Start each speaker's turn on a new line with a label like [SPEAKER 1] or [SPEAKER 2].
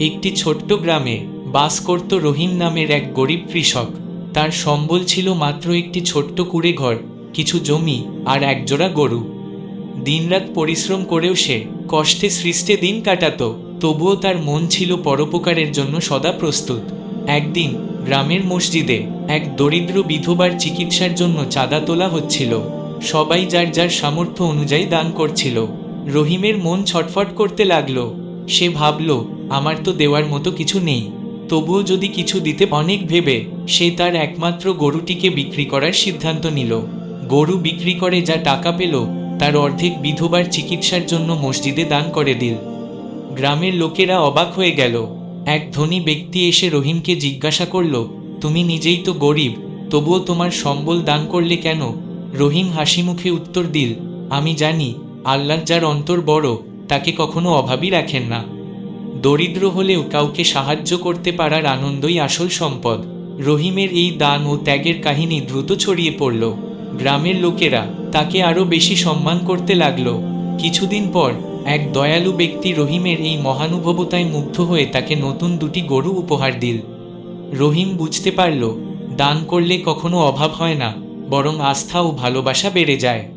[SPEAKER 1] একটি ছোট্ট গ্রামে বাস করত রহিম নামের এক গরিব কৃষক। তার সম্বল ছিল মাত্র একটি ছোট্ট কুড়ে ঘর কিছু জমি আর একজোড়া গরু। দিনরাত পরিশ্রম করেও সে কষ্টে সৃষ্টে দিন কাটাত, তবুও তার মন ছিল পরোপকারের জন্য সদা প্রস্তুত। একদিন গ্রামের মসজিদে এক দরিদ্র বিধবার চিকিৎসার জন্য চাঁদা তোলা হচ্ছিল। সবাই যার যার সামর্থ্য অনুযায়ী দান করছিল। রহিমের মন ছটফট করতে লাগল। সে ভাবল আমার তো দেওয়ার মতো কিছু নেই। তবুও যদি কিছু দিতে অনেক ভেবে, সে তার একমাত্র গরুটিকে বিক্রি করার সিদ্ধান্ত নিল। গরু বিক্রি করে যা টাকা পেল, তার অর্ধেক বিধবার চিকিৎসার জন্য মসজিদে দান করে দিল। গ্রামের লোকেরা অবাক হয়ে গেল। এক ধনী ব্যক্তি এসে রহিমকে জিজ্ঞাসা করল, তুমি নিজেই তো গরিব, তবুও তোমার সম্বল দান করলে কেন? রহিম হাসি মুখে উত্তর দিল, আমি জানি, আল্লাহ যার অন্তর বড়, তাকে কখনো অভাবই রাখেন না। দরিদ্র হলেও কাউকে সাহায্য করতে পারার আনন্দই আসল সম্পদ। রহিমের এই দান ও ত্যাগের কাহিনী দ্রুত ছড়িয়ে পড়ল। গ্রামের লোকেরা তাকে আরও বেশি সম্মান করতে লাগল। কিছুদিন পর এক দয়ালু ব্যক্তি রহিমের এই মহানুভবতায় মুগ্ধ হয়ে তাকে নতুন দুটি গরু উপহার দিল। রহিম বুঝতে পারল, দান করলে কখনো অভাব হয় না, বরং আস্থা ও ভালোবাসা বেড়ে যায়।